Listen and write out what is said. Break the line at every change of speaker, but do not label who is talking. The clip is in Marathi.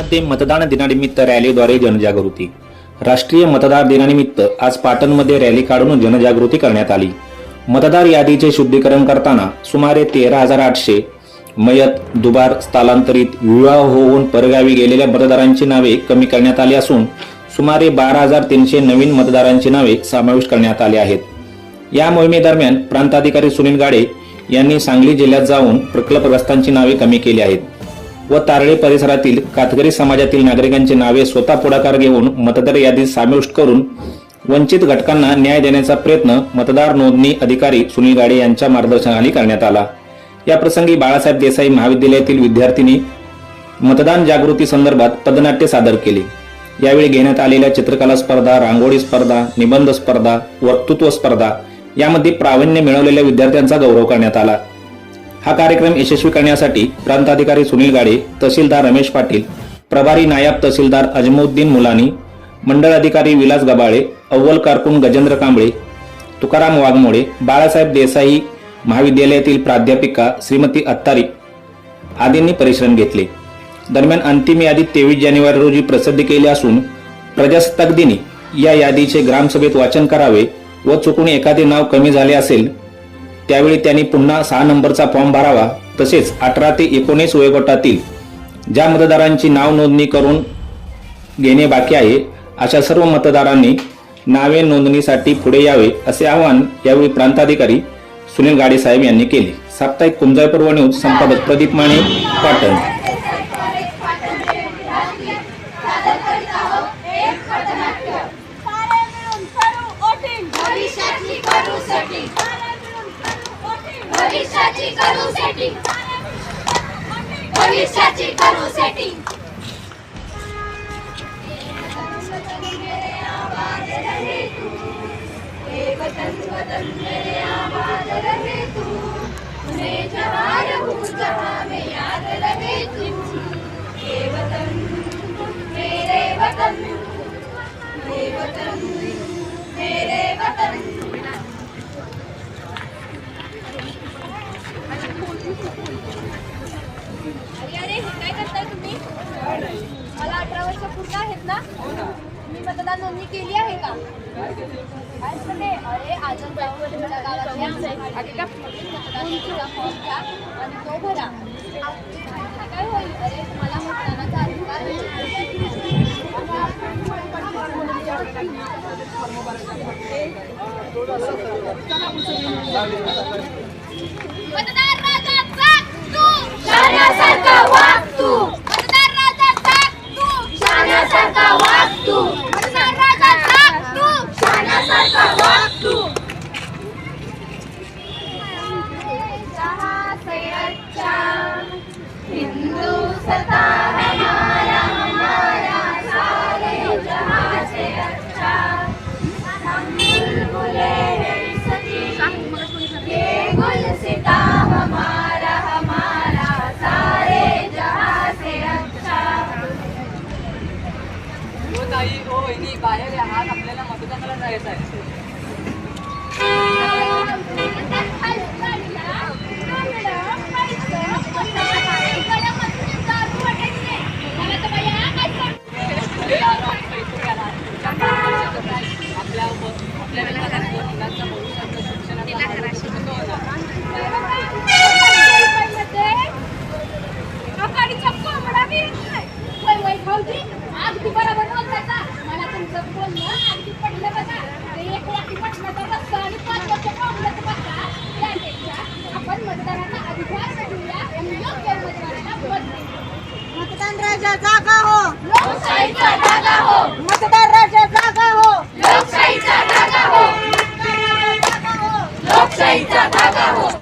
मध्ये मतदान दिनानिमित्त रॅलीद्वारे जनजागृती. राष्ट्रीय मतदार दिनानिमित्त आज पाटणमध्ये रॅली काढून जनजागृती करण्यात आली. मतदार यादीचे शुद्धीकरण करताना सुमारे तेरा हजार आठशे मयत दुबार स्थलांतरित विवाह होऊन परगावी गेलेल्या मतदारांची नावे कमी करण्यात आली असून सुमारे बारा हजार तीनशे नवीन मतदारांची नावे समावेश करण्यात आली आहेत. या मोहिमेदरम्यान प्रांताधिकारी सुनील गाडे यांनी सांगली जिल्ह्यात जाऊन प्रकल्पग्रस्तांची नावे कमी केली आहेत. व तारळे परिसरातील कातकरी समाजातील नागरिकांची नावे स्वतः पुढाकार घेऊन मतदार यादीत समाविष्ट करून वंचित घटकांना न्याय देण्याचा प्रयत्न मतदार नोंदणी अधिकारी सुनील गाडे यांच्या मार्गदर्शनाखाली करण्यात आला. या प्रसंगी बाळासाहेब देसाई महाविद्यालयातील विद्यार्थिनी मतदान जागृती संदर्भात पदनाट्य सादर केले. यावेळी घेण्यात आलेल्या चित्रकला स्पर्धा रांगोळी स्पर्धा निबंध स्पर्धा वक्तृत्व स्पर्धा यामध्ये प्रावीण्य मिळवलेल्या विद्यार्थ्यांचा गौरव करण्यात आला. हा कार्यक्रम यशस्वी करण्यासाठी प्रांताधिकारी सुनील गाडे तहसीलदार रमेश पाटील प्रभारी नायब तहसीलदार अजमुद्दीन मुलानी मंडळ अधिकारी विलास गबाळे अव्वल कारकून गजेंद्र कांबळे तुकाराम वाघमोडे बाळासाहेब देसाई महाविद्यालयातील प्राध्यापिका श्रीमती अत्तारी आदींनी परिश्रम घेतले. दरम्यान अंतिम यादी तेवीस जानेवारी रोजी प्रसिद्ध केली असून प्रजासत्ताक दिनी या यादीचे ग्रामसभेत वाचन करावे व चुकून एखादे नाव कमी झाले असेल त्यावेळी त्यांनी पुन्हा सहा नंबरचा फॉर्म भरावा तसेच अठरा ते एकोणीस वयोगटातील ज्या मतदारांची नाव नोंदणी करून घेणे बाकी आहे अशा सर्व मतदारांनी नावे नोंदणीसाठी पुढे यावे असे आवाहन यावेळी प्रांताधिकारी सुनील गाडेसाहेब यांनी केले. साप्ताहिक कुंजाळपूर्व न्यूज संपादक प्रदीप माने पाटण.
करू voting.
भविष्याची करू setting. वतन वतन मेरे आबाद रहे तू मैं जवान हूँ जहाँ में याद रहे तू ये वतन मेरे वतन ये वतन
ना? मी मतदान नोंदणी केली आहे का? काय अरे आजच आणि तो भरा. काय होईल? अरे तुम्हाला मतदानाचा अधिकार
बाहेर या आज आपल्याला मतदानाला जायचं आहे.
अगदी बरोबर बोलताय मला तुमचं बोलणं अगदी पडलं बघा. ते एक वाटी तर रस्ता आणि पाच वर्ष